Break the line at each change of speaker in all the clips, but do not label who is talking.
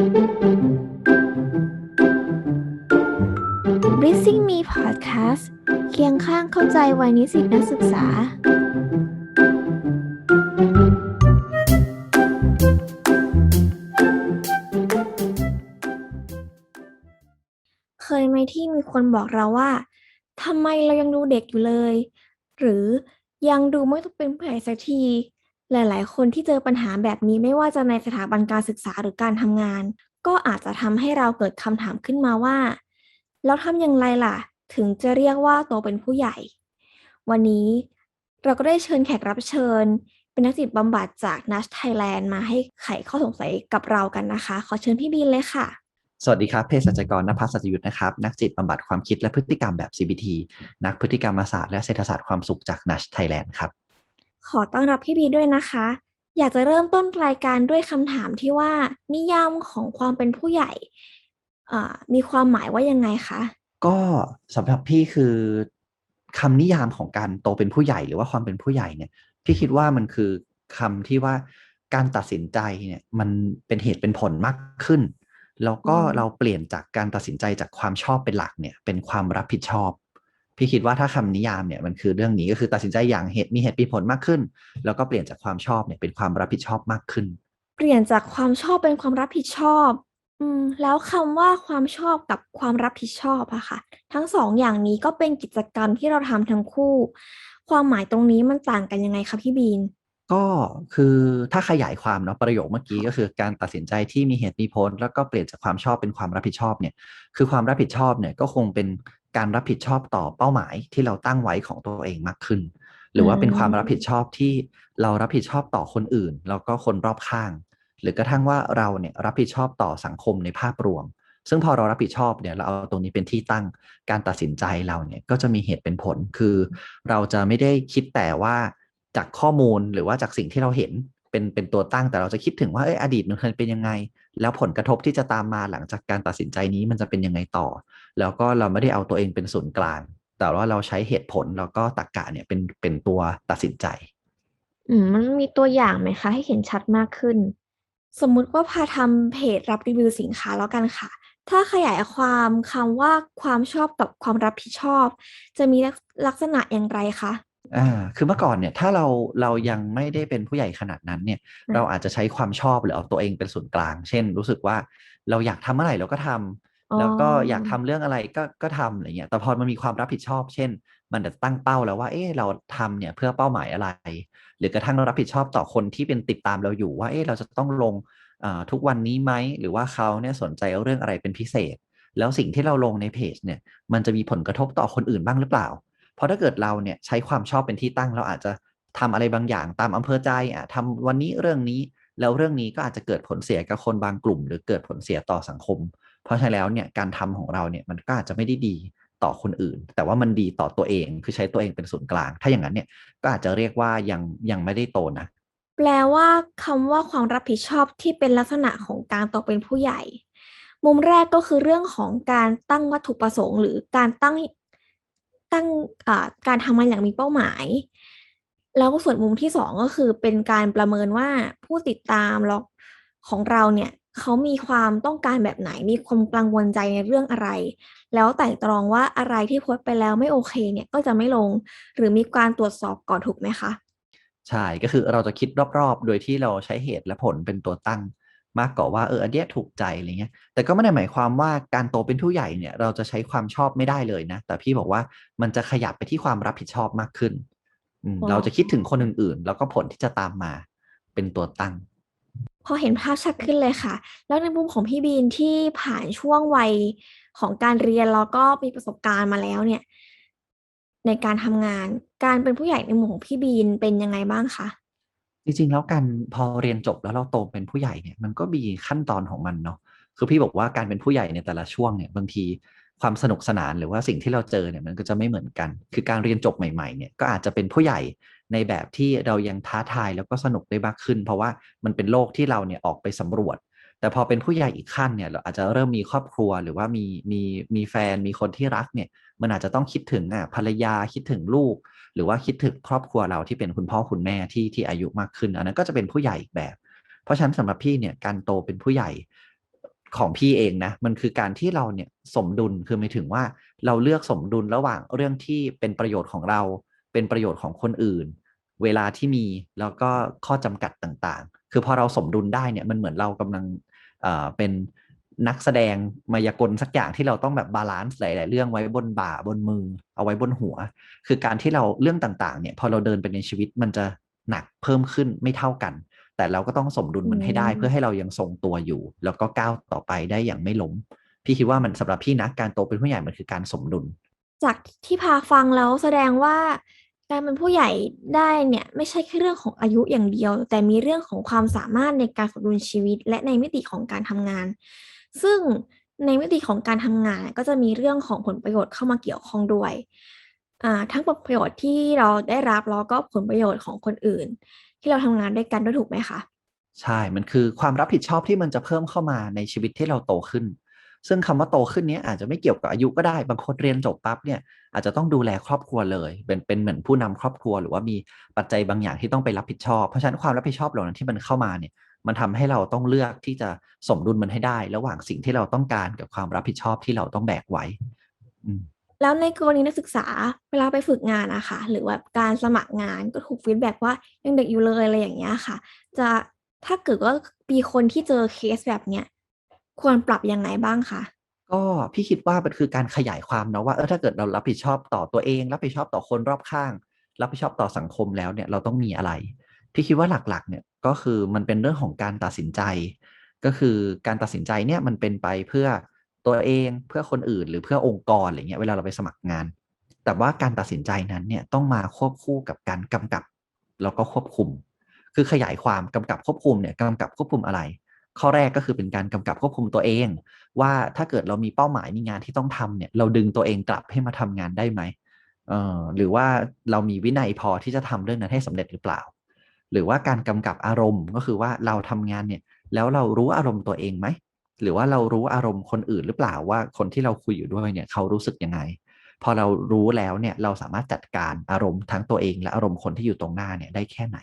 b r i s i n g Me Podcast เคียงข้างเข้าใจวัยนิสิตนักศึกษา เคยไหมที่มีคนบอกเราว่าทำไมเรายังดูเด็กอยู่เลย หรือยังดูไม่ต้องเป็นผู้ใหญ่สักที หลาย ๆ คนที่เจอปัญหาแบบนี้ไม่ว่าจะในสถาบันการศึกษาหรือการทำงาน ก็อาจจะทำให้เราเกิดคำถามขึ้นมาว่า แล้วทำอย่างไรล่ะ ถึงจะเรียกว่าโตเป็นผู้ใหญ่ วันนี้เราก็ได้เชิญแขกรับเชิญ เป็นนักจิตบำบัดจาก Nash Thailand มาให้ไขข้อสงสัยกับเรากันนะคะ ขอเชิญพี่บินเลยค่ะ
สวัสดีครับเภสัชกรนภัสสัจยุทธนะครับ นักจิตบำบัดความคิดและพฤติกรรมแบบ CBT นักพฤติกรรมศาสตร์และเศรษฐศาสตร์ความสุขจาก Nash Thailand ครับ
ขอต้อนรับพี่บีด้วยนะคะ อยากจะเริ่มต้นรายการด้วยคำถามที่ว่า นิยามของความเป็นผู้ใหญ่อ่ามีความหมายว่ายังไงคะ
ก็สำหรับพี่คือคำนิยามของการโตเป็นผู้ใหญ่หรือว่าความเป็นผู้ใหญ่เนี่ย พี่คิดว่ามันคือคำที่ว่าการตัดสินใจเนี่ยมันเป็นเหตุเป็นผลมากขึ้น แล้วก็
อืม
เราเปลี่ยนจากการตัดสินใจจากความชอบเป็นหลักเนี่ย เป็นความรับผิดชอบ พี่คิดว่าถ้าคำนิยามเนี่ยมันคือเรื่องนี้ก็คือตัดสินใจอย่างเหตุมีเหตุมีผลมากขึ้น แล้วก็เปลี่ยนจากความชอบเนี่ยเป็นความรับผิดชอบมากขึ้น
เปลี่ยนจากความชอบเป็นความรับผิดชอบอืมแล้วคำว่าความชอบกับความรับผิดชอบอะค่ะ ทั้งสองอย่างนี้ก็เป็นกิจกรรมที่เราทำทั้งคู่ ความหมายตรงนี้มันต่างกันยังไงคะพี่บีน
ก็คือถ้าขยายความเนาะประโยคเมื่อกี้ก็คือการตัดสินใจที่มีเหตุมีผลแล้วก็เปลี่ยนจากความชอบเป็นความรับผิดชอบเนี่ยคือความรับผิดชอบเนี่ยก็คงเป็นการรับผิดชอบต่อเป้าหมายที่เราตั้งไว้ของตัวเองมากขึ้น หรือว่าเป็นความรับผิดชอบที่เรารับผิดชอบต่อคนอื่น แล้วก็คนรอบข้าง หรือกระทั่งว่าเราเนี่ยรับผิดชอบต่อสังคมในภาพรวม ซึ่งพอเรารับผิดชอบเนี่ยเราเอาตรงนี้เป็นที่ตั้งการตัดสินใจเราเนี่ยก็จะมีเหตุเป็นผลคือ เราจะไม่ได้คิดแต่ว่า จากข้อมูลหรือว่าจากสิ่งที่เราเห็นเป็นเป็นตัวตั้งแต่เราจะคิดถึงว่าเอยอดีตมันเคยเป็นยังไง แล้วผลกระทบที่จะตามมาหลังจากการตัดสินใจนี้มันจะเป็นยังไงต่อ แล้วก็เราไม่ได้เอาตัวเองเป็นศูนย์กลาง แต่ว่าเราใช้เหตุผลแล้วก็ตรรกะเนี่ยเป็นเป็นตัวตัดสินใจ
อืมมันมีตัวอย่างไหมคะ ให้เห็นชัดมากขึ้น สมมุติว่าพาทำเพจรับรีวิวสินค้าแล้วกันค่ะ ถ้าขยายความคำว่าความชอบกับความรับผิดชอบ จะมีลักษณะอย่างไรคะ
อ่าคือเมื่อก่อนเนี่ยถ้าเราเรายังไม่ได้เป็นผู้ใหญ่ขนาดนั้นเนี่ย
อืม
เราอาจจะใช้ความชอบหรือเอาตัวเองเป็นศูนย์กลาง เช่น รู้สึกว่าเราอยากทำเมื่อไหร่เราก็ทำ
อ๋อ
แล้วก็อยากทำเรื่องอะไรก็ก็ทำอะไรเงี้ยแต่พอมันมีความรับผิดชอบ เช่น มันจะตั้งเป้าแล้วว่า เอ๊ะเราทำเนี่ยเพื่อเป้าหมายอะไร หรือกระทั่งเรารับผิดชอบต่อคนที่เป็นติดตามเราอยู่ว่าเอ๊ะเราจะต้องลงอ่าทุกวันนี้ไหมหรือว่าเขาเนี่ยสนใจเรื่องอะไรเป็นพิเศษ แล้วสิ่งที่เราลงในเพจเนี่ยมันจะมีผลกระทบต่อคนอื่นบ้างหรือเปล่า เพราะถ้าเกิดเราเนี่ยใช้ความชอบเป็นที่ตั้งเราอาจจะทำอะไรบางอย่างตามอำเภอใจอะทำวันนี้เรื่องนี้แล้วเรื่องนี้ก็อาจจะเกิดผลเสียกับคนบางกลุ่ม หรือเกิดผลเสียต่อสังคม เพราะฉะนั้นแล้วเนี่ยการทำของเราเนี่ยมันก็อาจจะไม่ได้ดีต่อคนอื่น แต่ว่ามันดีต่อตัวเองคือใช้ตัวเองเป็นศูนย์กลาง ถ้าอย่างนั้นเนี่ยก็อาจจะเรียกว่ายังยังไม่ได้โตนะ
แปลว่าคำว่าความรับผิดชอบที่เป็นลักษณะของการโตเป็นผู้ใหญ่ มุมแรกก็คือเรื่องของการตั้งวัตถุประสงค์ หรือการตั้ง ตั้งการทำงานอย่างมีเป้าหมาย แล้วก็ส่วนมุมที่สองก็คือเป็นการประเมินว่าผู้ติดตามเราของเราเนี่ยเขามีความต้องการแบบไหนมีความกังวลใจในเรื่องอะไร แล้วไต่ตรองว่าอะไรที่โพสต์ไปแล้วไม่โอเคเนี่ยก็จะไม่ลง หรือมีการตรวจสอบก่อนถูกไหมคะ
ใช่ก็คือเราจะคิดรอบๆ โดยที่เราใช้เหตุและผลเป็นตัวตั้ง มากกว่าว่าเอออันเนี้ยถูกใจอะไรเงี้ยแต่ก็ไม่ได้หมายความว่าการโตเป็นผู้ใหญ่เนี่ยเราจะใช้ความชอบไม่ได้เลยนะ แต่พี่บอกว่ามันจะขยับไปที่ความรับผิดชอบมากขึ้นอืม
อ๋อ
เราจะคิดถึงคนอื่นๆ แล้วก็ผลที่จะตามมาเป็นตัวตั้ง
พอเห็นภาพชัดขึ้นเลยค่ะ แล้วในมุมของพี่บีนที่ผ่านช่วงวัยของการเรียนแล้วก็มีประสบการณ์มาแล้วเนี่ย ในการทำงานการเป็นผู้ใหญ่ในมุมของพี่บีนเป็นยังไงบ้างคะ
จริงๆ แล้วการพอเรียนจบแล้วเราโตเป็นผู้ใหญ่เนี่ยมันก็มีขั้นตอนของมันเนาะคือพี่บอกว่าการเป็นผู้ใหญ่ในแต่ละช่วงเนี่ยบางทีความสนุกสนานหรือว่าสิ่งที่เราเจอเนี่ยมันก็จะไม่เหมือนกัน คือการเรียนจบใหม่ๆเนี่ยก็อาจจะเป็นผู้ใหญ่ในแบบที่เรายังท้าทายแล้วก็สนุกได้มากขึ้น เพราะว่ามันเป็นโลกที่เราเนี่ยออกไปสำรวจ แต่พอเป็นผู้ใหญ่อีกขั้นเนี่ยเราอาจจะเริ่มมีครอบครัวหรือว่ามีมีมีแฟนมีคนที่รักเนี่ยมันอาจจะต้องคิดถึงอะภรรยาคิดถึงลูก หรือว่าคิดถึงครอบครัวเราที่เป็นคุณพ่อคุณแม่ที่ที่อายุมากขึ้น อันนั้นก็จะเป็นผู้ใหญ่อีกแบบ เพราะฉะนั้นสำหรับพี่เนี่ยการโตเป็นผู้ใหญ่ของพี่เองนะมันคือการที่เราเนี่ยสมดุลคือหมายถึงว่าเราเลือกสมดุลระหว่างเรื่องที่เป็นประโยชน์ของเรา เป็นประโยชน์ของคนอื่น เวลาที่มีแล้วก็ข้อจำกัดต่างๆ คือพอเราสมดุลได้เนี่ยมันเหมือนเรากำลังอ่อเป็น นักแสดงมายากลสักอย่างที่เราต้องแบบบาลานซ์หลาย ๆ เรื่องไว้บนบ่าบนมือ เอาไว้บนหัว คือการที่เราเรื่องต่าง ๆ เนี่ย พอเราเดินไปในชีวิตมันจะหนักเพิ่มขึ้นไม่เท่ากัน แต่เราก็ต้องสมดุลมันให้ได้
อืม
เพื่อให้เรายังทรงตัวอยู่ แล้วก็ก้าวต่อไปได้อย่างไม่ล้ม พี่คิดว่ามันสำหรับพี่นะการโตเป็นผู้ใหญ่มันคือการสมดุล
จากที่พาฟังแล้วแสดงว่าการเป็นผู้ใหญ่ได้เนี่ยไม่ใช่แค่เรื่องของอายุอย่างเดียว แต่มีเรื่องของความสามารถในการสมดุลชีวิต และในมิติของการทำงาน ซึ่งในมิติของการทำงานก็จะมีเรื่องของผลประโยชน์เข้ามาเกี่ยวข้องด้วย ทั้งผลประโยชน์ที่เราได้รับแล้วก็ผลประโยชน์ของคนอื่น ที่เราทำงานด้วยกันด้วยถูกไหมคะ
ใช่ มันคือความรับผิดชอบที่มันจะเพิ่มเข้ามาในชีวิตที่เราโตขึ้น ซึ่งคำว่าโตขึ้นนี้อาจจะไม่เกี่ยวกับอายุก็ได้ บางคนเรียนจบปั๊บเนี่ยอาจจะต้องดูแลครอบครัวเลย เป็นเป็นเหมือนผู้นำครอบครัว หรือว่ามีปัจจัยบางอย่างที่ต้องไปรับผิดชอบ เพราะฉะนั้นความรับผิดชอบเหล่านั้นที่มันเข้ามาเนี่ย มันทำให้เราต้องเลือกที่จะสมดุลมันให้ได้ ระหว่างสิ่งที่เราต้องการกับความรับผิดชอบที่เราต้องแบกไว้อืม
แล้วในกรณีนักศึกษาเวลาไปฝึกงานนะคะหรือว่าการสมัครงานก็ถูกฟีดแบ็กว่ายังเด็กอยู่เลยอะไรอย่างเงี้ยค่ะ จะถ้าเกิดว่ามีคนที่เจอเคสแบบเนี้ยควรปรับยังไงบ้างคะ
ก็พี่คิดว่ามันคือการขยายความเนาะว่าเออถ้าเกิดเรารับผิดชอบต่อตัวเอง รับผิดชอบต่อคนรอบข้าง รับผิดชอบต่อสังคมแล้วเนี่ยเราต้องมีอะไร พี่คิดว่าหลักๆเนี่ย ก็คือมันเป็นเรื่องของการตัดสินใจ ก็คือการตัดสินใจเนี่ยมันเป็นไปเพื่อตัวเองเพื่อคนอื่น หรือเพื่อองค์กรอะไรเงี้ยเวลาเราไปสมัครงาน แต่ว่าการตัดสินใจนั้นเนี่ยต้องมาควบคู่กับการกำกับแล้วก็ควบคุม คือขยายความกำกับควบคุมเนี่ยกำกับควบคุมอะไร ข้อแรกก็คือเป็นการกำกับควบคุมตัวเอง ว่าถ้าเกิดเรามีเป้าหมายมีงานที่ต้องทำเนี่ยเราดึงตัวเองกลับให้มาทำงานได้ไหมเอ่อหรือว่าเรามีวินัยพอที่จะทำเรื่องนั้นให้สำเร็จหรือเปล่า หรือว่าการกำกับอารมณ์ก็คือว่าเราทำงานเนี่ยแล้วเรารู้อารมณ์ตัวเองไหม หรือว่าเรารู้อารมณ์คนอื่นหรือเปล่าว่าคนที่เราคุยอยู่ด้วยเนี่ยเขารู้สึกยังไง พอเรารู้แล้วเนี่ยเราสามารถจัดการอารมณ์ทั้งตัวเอง และอารมณ์คนที่อยู่ตรงหน้าเนี่ยได้แค่ไหน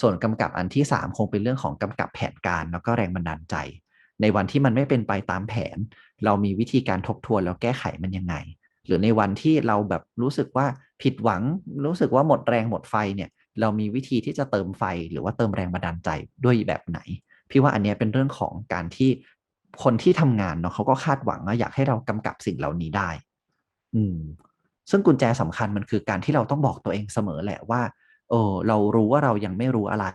ส่วนกำกับอันที่ 3 คงเป็นเรื่องของกำกับแผนการแล้วก็แรงบันดาลใจ ในวันที่มันไม่เป็นไปตามแผน เรามีวิธีการทบทวนแล้วแก้ไขมันยังไง หรือในวันที่เราแบบรู้สึกว่าผิดหวัง รู้สึกว่าหมดแรงหมดไฟเนี่ย เรามีวิธีที่จะเติมไฟหรือว่าเติมแรงบันดาลใจด้วยแบบไหน พี่ว่าอันเนี้ยเป็นเรื่องของการที่คนที่ทำงานเนาะเขาก็คาดหวังว่าอยากให้เรากำกับสิ่งเหล่านี้ได้ อืม ซึ่งกุญแจสำคัญมันคือการที่เราต้องบอกตัวเองเสมอแหละว่าเออเรารู้ว่าเรายังไม่รู้อะไร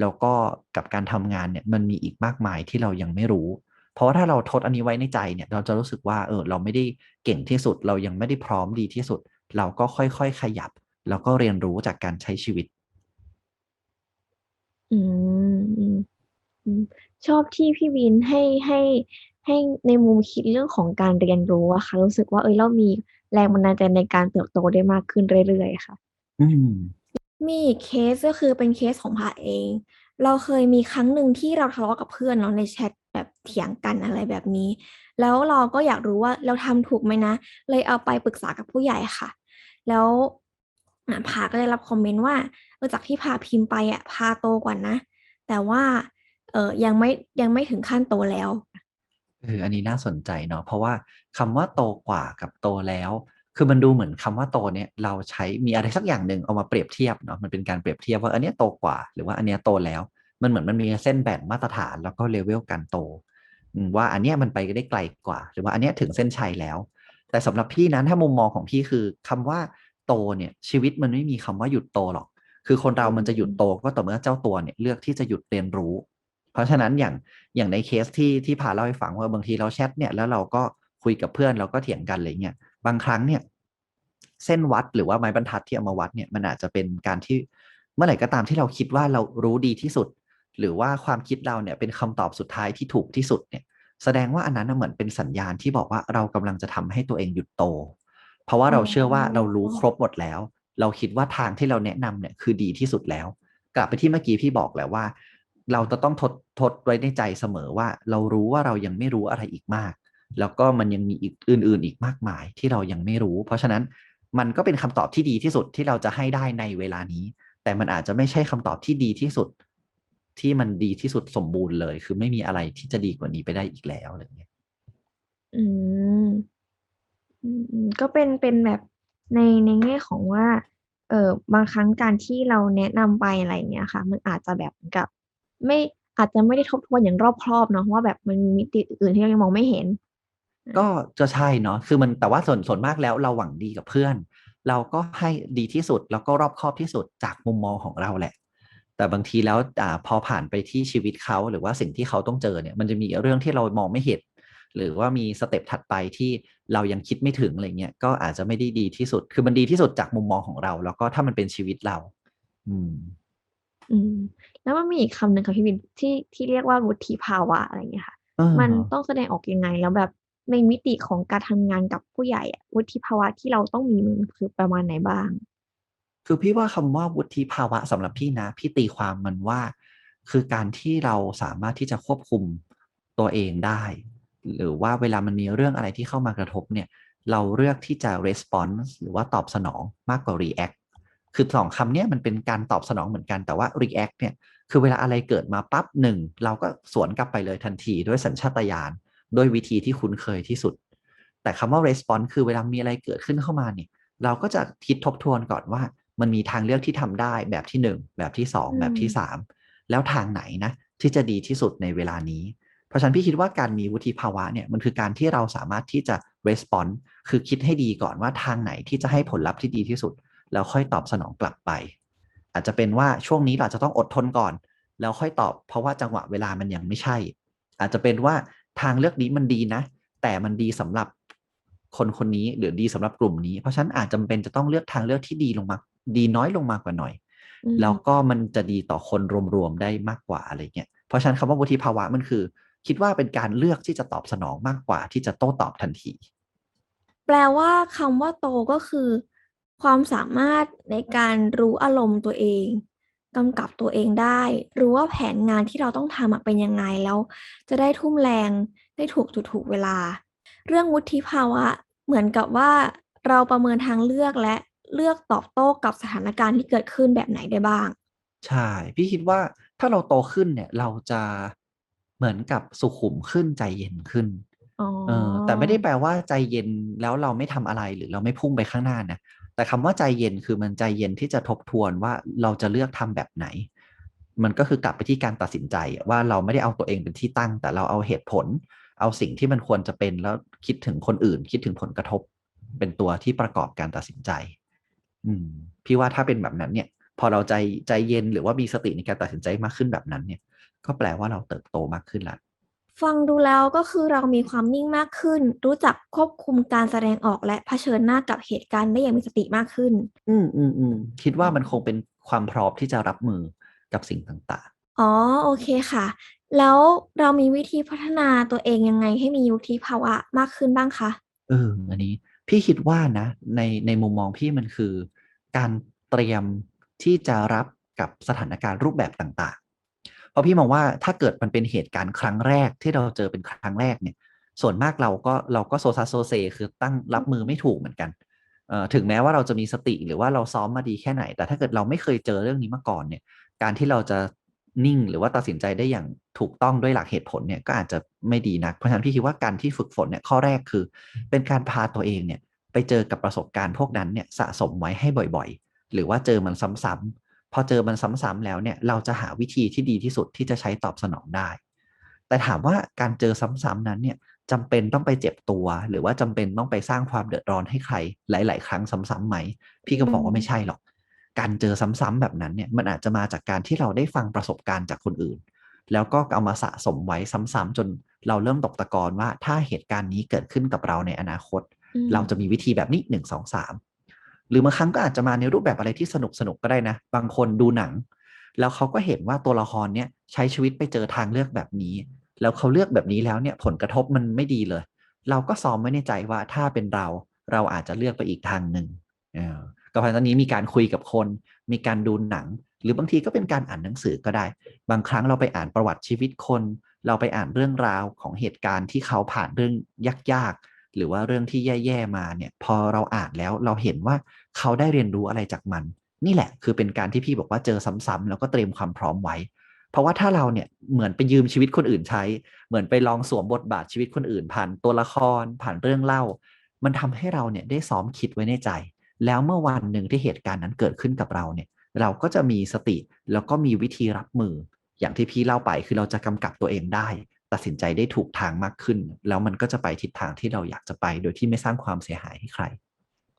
แล้วก็กับการทำงานเนี่ยมันมีอีกมากมายที่เรายังไม่รู้ เพราะว่าถ้าเราทดอันนี้ไว้ในใจเนี่ยเราจะรู้สึกว่าเออเราไม่ได้เก่งที่สุด เรายังไม่ได้พร้อมดีที่สุด เราก็ค่อยๆขยับ แล้วก็เรียนรู้จากการใช้ชีวิต
อืม อืม อืม ชอบที่พี่วินให้ ให้ ให้ในมุมคิดเรื่องของการเรียนรู้อะค่ะ รู้สึกว่า เอยเรามีแรงบันดาลใจในการเติบโตได้มากขึ้นเรื่อย ๆ ค่ะ
อืม
มีอีกเคส ก็คือเป็นเคสของพาเอง เราเคยมีครั้งหนึ่งที่เราทะเลาะกับเพื่อนเนาะในแชทแบบเถียงกันอะไรแบบนี้ แล้วเราก็อยากรู้ว่าเราทำถูกไหมนะ เลยเอาไปปรึกษากับผู้ใหญ่ค่ะ แล้ว อะพาก็ได้รับคอมเมนต์ว่า จากที่พาพิมพ์ไปอะพาโตกว่านะ แต่ว่าเออยังไม่ยังไม่ถึงขั้นโตแล้ว
เอออันนี้น่าสนใจเนาะเพราะว่าคำว่าโตกว่ากับโตแล้ว คือมันดูเหมือนคำว่าโตเนี่ยเราใช้มีอะไรสักอย่างหนึ่งเอามาเปรียบเทียบเนาะมันเป็นการเปรียบเทียบว่าอันนี้โตกว่า หรือว่าอันนี้โตแล้ว มันเหมือนมันมีเส้นแบ่งมาตรฐานแล้วก็เลเวลการโต ว่าอันนี้มันไปได้ไกลกว่า หรือว่าอันนี้ถึงเส้นชัยแล้ว แต่สำหรับพี่นั้นถ้ามุมมองของพี่คือคำว่าโตเนี่ยชีวิตมันไม่มีคำว่าหยุดโตหรอก คือคนเรามันจะหยุดโตก็ต่อเมื่อเจ้าตัวเนี่ยเลือกที่จะหยุดเรียนรู้ เพราะฉะนั้นอย่างอย่างในเคสที่ที่พาเล่าให้ฟังว่าบางทีเราแชทเนี่ยแล้วเราก็คุยกับเพื่อนเราก็เถียงกันอะไรเงี้ยบางครั้งเนี่ยเส้นวัดหรือว่าไม้บรรทัดที่เอามาวัดเนี่ยมันอาจจะเป็นการที่เมื่อไหร่ก็ตามที่เราคิดว่าเรารู้ดีที่สุด หรือว่าความคิดเราเนี่ยเป็นคำตอบสุดท้ายที่ถูกที่สุดเนี่ยแสดงว่าอันนั้นเหมือนเป็นสัญญาณที่บอกว่าเรากำลังจะทำให้ตัวเองหยุดโต เพราะว่าเราเชื่อว่าเรารู้ครบหมดแล้ว เราคิดว่าทางที่เราแนะนำเนี่ยคือดีที่สุดแล้ว กลับไปที่เมื่อกี้พี่บอกแล้วว่า เราจะต้องทดทดไว้ในใจเสมอว่า เรารู้ว่าเรายังไม่รู้อะไรอีกมาก แล้วก็มันยังมีอีกอื่น ๆ อีกมากมายที่เรายังไม่รู้ เพราะฉะนั้นมันก็เป็นคำตอบที่ดีที่สุดที่เราจะให้ได้ในเวลานี้ แต่มันอาจจะไม่ใช่คำตอบที่ดีที่สุด ที่มันดีที่สุดสมบูรณ์เลย คือไม่มีอะไรที่จะดีกว่านี้ไปได้อีกแล้วอะไรเงี้ย
อืมก็เป็นเป็นแบบ ในในแง่ของว่า เออบางครั้งการที่เราแนะนำไปอะไรอย่างเงี้ยค่ะ มันอาจจะแบบกับ ไม่อาจจะไม่ได้ทบทวนอย่างรอบครอบเนาะว่าแบบมันมีมิติอื่นที่เรายังมองไม่เห็น
ก็จะใช่เนาะคือมันแต่ว่าส่วนส่วนมากแล้วเราหวังดีกับเพื่อน เราก็ให้ดีที่สุดแล้วก็รอบครอบที่สุดจากมุมมองของเราแหละ แต่บางทีแล้วอ่าพอผ่านไปที่ชีวิตเขาหรือว่าสิ่งที่เขาต้องเจอเนี่ย มันจะมีเรื่องที่เรามองไม่เห็น หรือว่ามีสเต็ปถัดไปที่เรายังคิดไม่ถึงอะไรเงี้ยก็อาจจะไม่ได้ดีที่สุด คือมันดีที่สุดจากมุมมองของเรา แล้วก็ถ้ามันเป็นชีวิตเรา อืม
อืม แล้วมันมีอีกคำหนึ่งค่ะพี่บินที่ที่เรียกว่าวุฒิภาวะอะไรอย่างเงี้ยค่ะ
เออ
มันต้องแสดงออกยังไงแล้วแบบในมิติของการทำงานกับผู้ใหญ่อะวุฒิภาวะที่เราต้องมีมันคือประมาณไหนบ้าง
คือพี่ว่าคำว่าวุฒิภาวะสำหรับพี่นะ พี่ตีความมันว่า คือการที่เราสามารถที่จะควบคุมตัวเองได้ หรือว่าเวลามันมีเรื่องอะไรที่เข้ามากระทบเนี่ยเราเลือกที่จะ response หรือว่าตอบสนองมากกว่า react คือสองคำนี้มันเป็นการตอบสนองเหมือนกันแต่ว่า react เนี่ยคือเวลาอะไรเกิดมาปั๊บหนึ่งเราก็สวนกลับไปเลยทันทีด้วยสัญชาตญาณด้วยวิธีที่คุ้นเคยที่สุด แต่คำว่า response คือเวลามีอะไรเกิดขึ้นเข้ามาเนี่ยเราก็จะคิดทบทวนก่อนว่า มันมีทางเลือกที่ทำได้แบบที่หนึ่งแบบที่สองแบบที่สามแล้วทางไหนนะที่จะดีที่สุดในเวลานี้ เพราะฉะนั้นพี่คิดว่าการมีวุฒิภาวะเนี่ยมันคือการที่เราสามารถที่จะ response คือคิดให้ดีก่อนว่าทางไหนที่จะให้ผลลัพธ์ที่ดีที่สุด แล้วค่อยตอบสนองกลับไป อาจจะเป็นว่าช่วงนี้เราอาจจะต้องอดทนก่อน แล้วค่อยตอบ เพราะว่าจังหวะเวลามันยังไม่ใช่ อาจจะเป็นว่าทางเลือกนี้มันดีนะ แต่มันดีสำหรับคนคนนี้หรือดีสำหรับกลุ่มนี้ เพราะฉะนั้นอาจจำเป็นจะต้องเลือกทางเลือกที่ดีลงมาดีน้อยลงมากว่าหน่อย
อืม
แล้วก็มันจะดีต่อคนรวมๆได้มากกว่าอะไรเงี้ยเพราะฉะนั้นคำว่าวุฒิภาวะมันคือ คิดว่าเป็นการเลือกที่จะตอบสนองมากกว่าที่จะโต้ตอบทันที
แปลว่าคำว่าโตก็คือ ความสามารถในการรู้อารมณ์ตัวเองกำกับตัวเองได้ รู้ว่าแผนงานที่เราต้องทำอะเป็นยังไงแล้ว จะได้ทุ่มแรงได้ถูกจุดถูกเวลา เรื่องวุฒิภาวะ เหมือนกับว่าเราประเมินทางเลือกและเลือกตอบโต้กับสถานการณ์ที่เกิดขึ้นแบบไหนได้บ้าง
ใช่ พี่คิดว่าถ้าเราโตขึ้นเนี่ยเราจะ เหมือนกับสุขุมขึ้นใจเย็นขึ้น
อ๋อ
เออแต่ไม่ได้แปลว่าใจเย็นแล้วเราไม่ทำอะไรหรือเราไม่พุ่งไปข้างหน้านะแต่คำว่าใจเย็นคือมันใจเย็นที่จะทบทวนว่าเราจะเลือกทำแบบไหน มันก็คือกลับไปที่การตัดสินใจอะว่าเราไม่ได้เอาตัวเองเป็นที่ตั้ง แต่เราเอาเหตุผล เอาสิ่งที่มันควรจะเป็นแล้วคิดถึงคนอื่น คิดถึงผลกระทบ เป็นตัวที่ประกอบการตัดสินใจ อืม พี่ว่าถ้าเป็นแบบนั้นเนี่ย พอเราใจใจเย็นหรือว่ามีสติในการตัดสินใจมากขึ้นแบบนั้นเนี่ย ก็แปลว่าเราเติบโตมากขึ้นละ
ฟังดูแล้วก็คือเรามีความนิ่งมากขึ้น รู้จักควบคุมการแสดงออกและเผชิญหน้ากับเหตุการณ์ได้อย่างมีสติมากขึ้น
อืมอืมอืมคิดว่ามันคงเป็นความพร้อมที่จะรับมือกับสิ่งต่าง
อ๋อโอเคค่ะ แล้วเรามีวิธีพัฒนาตัวเองยังไงให้มีวุฒิภาวะมากขึ้นบ้างคะ
ๆเอออันนี้พี่คิดว่านะในในมุมมองพี่มันคือ การเตรียมที่จะรับกับสถานการณ์รูปแบบต่างๆเพ ราะพี่มองว่าถ้าเกิดมันเป็นเหตุการณ์ครั้งแรกที่เราเจอเป็นครั้งแรกเนี่ย ส่วนมากเราก็เราก็โซซัสโซเซคือตั้งรับมือไม่ถูกเหมือนกันถึงแม้ว่าเราจะมีสติหรือว่าเราซ้อมมาดีแค่ไหน แต่ถ้าเกิดเราไม่เคยเจอเรื่องนี้มาก่อนเนี่ย การที่เราจะนิ่งหรือว่าตัดสินใจได้อย่างถูกต้องด้วยหลักเหตุผลเนี่ยก็อาจจะไม่ดีนัก เพราะฉะนั้นพี่คิดว่าการที่ฝึกฝนเนี่ยข้อแรกคือ เป็นการพาตัวเองเนี่ยไปเจอกับประสบการณ์พวกนั้นเนี่ยสะสมไว้ให้บ่อยๆ หรือว่าเจอมันซ้ำๆ อเจอมันซ้ำๆแล้วเนี่ยเราจะหาวิธีที่ดีที่สุดที่จะใช้ตอบสนองได้ แต่ถามว่าการเจอซ้ำๆนั้นเนี่ยจำเป็นต้องไปเจ็บตัว หรือว่าจำเป็นต้องไปสร้างความเดือดร้อนให้ใคร หลาย ๆ ครั้งซ้ำๆไหม พี่ก็บอกว่าไม่ใช่หรอก การเจอซ้ำๆแบบนั้นเนี่ยมันอาจจะมาจากการที่เราได้ฟังประสบการณ์จากคนอื่น แล้วก็เอามาสะสมไว้ซ้ำๆจนเราเริ่มตกตะกอนว่าถ้าเหตุการณ์นี้เกิดขึ้นกับเราในอนาคต
อืม
เราจะมีวิธีแบบนี้หนึ่งสองสาม หรือบางครั้งก็อาจจะมาในรูปแบบอะไรที่สนุกสนุกก็ได้นะ บางคนดูหนัง แล้วเขาก็เห็นว่าตัวละครเนี้ยใช้ชีวิตไปเจอทางเลือกแบบนี้ แล้วเขาเลือกแบบนี้แล้วเนี่ยผลกระทบมันไม่ดีเลย เราก็ซ้อมไว้ในใจว่าถ้าเป็นเราเราอาจจะเลือกไปอีกทางหนึ่งก็เพราะฉะนั้นนี้มีการคุยกับคน มีการดูหนัง หรือบางทีก็เป็นการอ่านหนังสือก็ได้ บางครั้งเราไปอ่านประวัติชีวิตคน เราไปอ่านเรื่องราวของเหตุการณ์ที่เขาผ่านเรื่องยากๆ หรือว่าเรื่องที่แย่ๆมาเนี่ย พอเราอ่านแล้วเราเห็นว่าเขาได้เรียนรู้อะไรจากมัน นี่แหละ คือเป็นการที่พี่บอกว่าเจอซ้ำๆแล้วก็เตรียมความพร้อมไว้ เพราะว่าถ้าเราเนี่ยเหมือนไปยืมชีวิตคนอื่นใช้ เหมือนไปลองสวมบทบาทชีวิตคนอื่น ผ่านตัวละคร ผ่านเรื่องเล่า มันทำให้เราเนี่ยได้ซ้อมคิดไว้ในใจ แล้วเมื่อวันหนึ่งที่เหตุการณ์นั้นเกิดขึ้นกับเราเนี่ยเราก็จะมีสติแล้วก็มีวิธีรับมือ อย่างที่พี่เล่าไปคือเราจะกำกับตัวเองได้ ตัดสินใจได้ถูกทางมากขึ้น แล้วมันก็จะไปทิศทางที่เราอยากจะไป โดยที่ไม่สร้างความเสียหายให้ใคร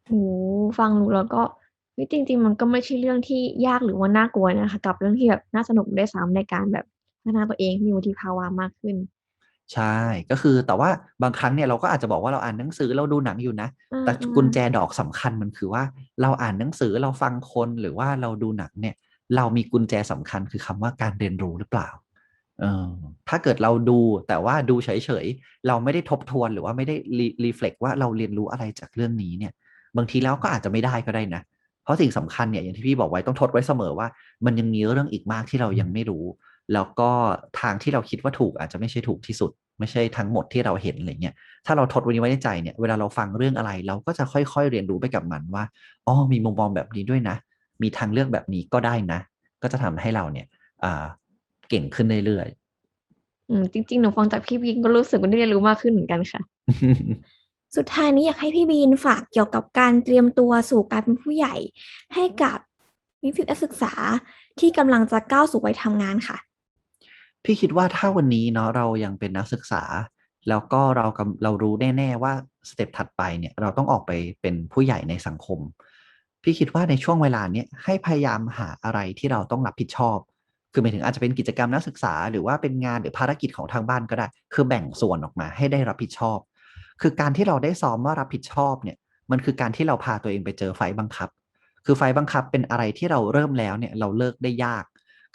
โหฟังดูแล้วก็เฮ้ยจริงๆมันก็ไม่ใช่เรื่องที่ยากหรือว่าน่ากลัวนะคะกับเรื่องที่แบบน่าสนุกด้วยซ้ำในการแบบพัฒนาตัวเองมีวุฒิภาวะมากขึ้น
ใช่ก็คือแต่ว่าบางครั้งเนี่ยเราก็อาจจะบอกว่าเราอ่านหนังสือเราดูหนังอยู่นะ
อา
แต่
ๆ
กุญแจดอกสำคัญมันคือว่าเราอ่านหนังสือเราฟังคนหรือว่าเราดูหนังเนี่ย เรามีกุญแจสำคัญคือคำว่าการเรียนรู้หรือเปล่าเออ ถ้าเกิดเราดูแต่ว่าดูเฉยๆ เราไม่ได้ทบทวนหรือว่าไม่ได้รีรเฟล็กว่าเราเรียนรู้อะไรจากเรื่องนี้เนี่ย บางทีแล้วก็อาจจะไม่ได้ก็ได้นะ เพราะสิ่งสำคัญเนี่ยอย่างที่พี่บอกไว้ต้องทดไว้เสมอว่า มันยังมีเรื่องอีกมากที่เรายังไม่รู้ แล้วก็ทางที่เราคิดว่าถูกอาจจะไม่ใช่ถูกที่สุด ไม่ใช่ทั้งหมดที่เราเห็นอะไรเงี้ยถ้าเราทดวันนี้ไว้ในใจเนี่ยเวลาเราฟังเรื่องอะไร เราก็จะค่อยๆเรียนรู้ไปกับมันว่าอ๋อมีมุมมองแบบนี้ด้วยนะ มีทางเลือกแบบนี้ก็ได้นะ ก็จะทำให้เราเนี่ยอ่า เก่งขึ้นเรื่อย
อืมจริงๆหนูฟังจากพี่บีนก็รู้สึกว่าได้เรียนรู้มากขึ้นเหมือนกันค่ะ
ๆ
สุดท้ายนี้อยากให้พี่บีนฝากเกี่ยวกับการเตรียมตัวสู่การเป็นผู้ใหญ่ ให้กับนิสิตนักศึกษาที่กำลังจะก้าวสู่วัยทำงานค่ะ
พี่คิดว่าถ้าวันนี้เนาะเรายังเป็นนักศึกษา แล้วก็เรากำเรารู้แน่ๆว่าสเต็ปถัดไปเนี่ยเราต้องออกไปเป็นผู้ใหญ่ในสังคม พี่คิดว่าในช่วงเวลาเนี้ยให้พยายามหาอะไรที่เราต้องรับผิดชอบ คือหมายถึงอาจจะเป็นกิจกรรมนักศึกษา หรือว่าเป็นงานหรือภารกิจของทางบ้านก็ได้ คือแบ่งส่วนออกมาให้ได้รับผิดชอบ คือการที่เราได้ซ้อมว่ารับผิดชอบเนี่ยมันคือการที่เราพาตัวเองไปเจอไฟบังคับ คือไฟบังคับเป็นอะไรที่เราเริ่มแล้วเนี่ยเราเลิกได้ยาก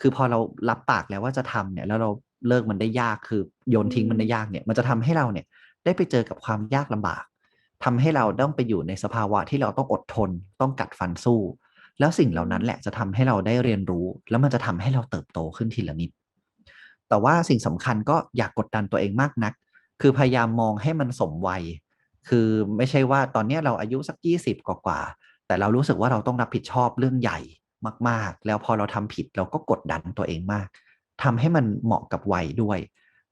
คือพอเรารับปากแล้วว่าจะทำเนี่ยแล้วเราเลิกมันได้ยากคือโยนทิ้งมันได้ยากเนี่ยมันจะทำให้เราเนี่ยได้ไปเจอกับความยากลำบากทำให้เราต้องไปอยู่ในสภาวะที่เราต้องอดทน ต้องกัดฟันสู้ แล้วสิ่งเหล่านั้นแหละจะทำให้เราได้เรียนรู้ แล้วมันจะทำให้เราเติบโตขึ้นทีละนิด แต่ว่าสิ่งสำคัญก็อย่ากกดดันตัวเองมากนัก คือพยายามมองให้มันสมวัย คือไม่ใช่ว่าตอนนี้เราอายุสักยี่สิบกว่า แต่เรารู้สึกว่าเราต้องรับผิดชอบเรื่องใหญ่มาก ๆ แล้วพอเราทำผิดเราก็กดดันตัวเองมากทำให้มันเหมาะกับวัยด้วย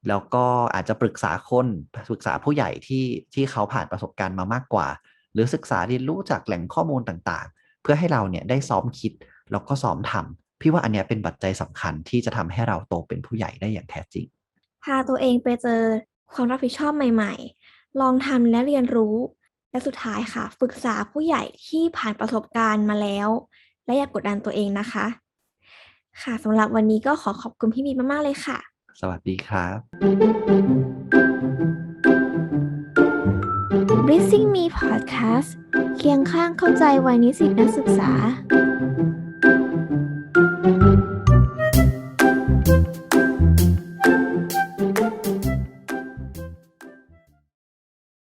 แล้วก็อาจจะปรึกษาคนปรึกษาผู้ใหญ่ที่ที่เขาผ่านประสบการณ์มามากกว่า หรือศึกษาเรียนรู้จากแหล่งข้อมูลต่างๆ เพื่อให้เราเนี่ยได้ซ้อมคิดแล้วก็ซ้อมทำพี่ว่าอันเนี้ยเป็นปัจจัยสำคัญที่จะทำให้เราโตเป็นผู้ใหญ่ได้อย่างแท้จริง
พาตัวเองไปเจอความรับผิดชอบใหม่ ๆ ลองทำและเรียนรู้ และสุดท้ายค่ะปรึกษาผู้ใหญ่ที่ผ่านประสบการณ์มาแล้ว และอย่ากกดดันตัวเองนะคะ ค่ะสำหรับวันนี้ก็ขอขอบคุณพี่บีมากๆเลยค่ะ
สวัสดีครับ
Blessing Me Podcast เคียงข้างเข้าใจวัยนิสิตนักศึกษา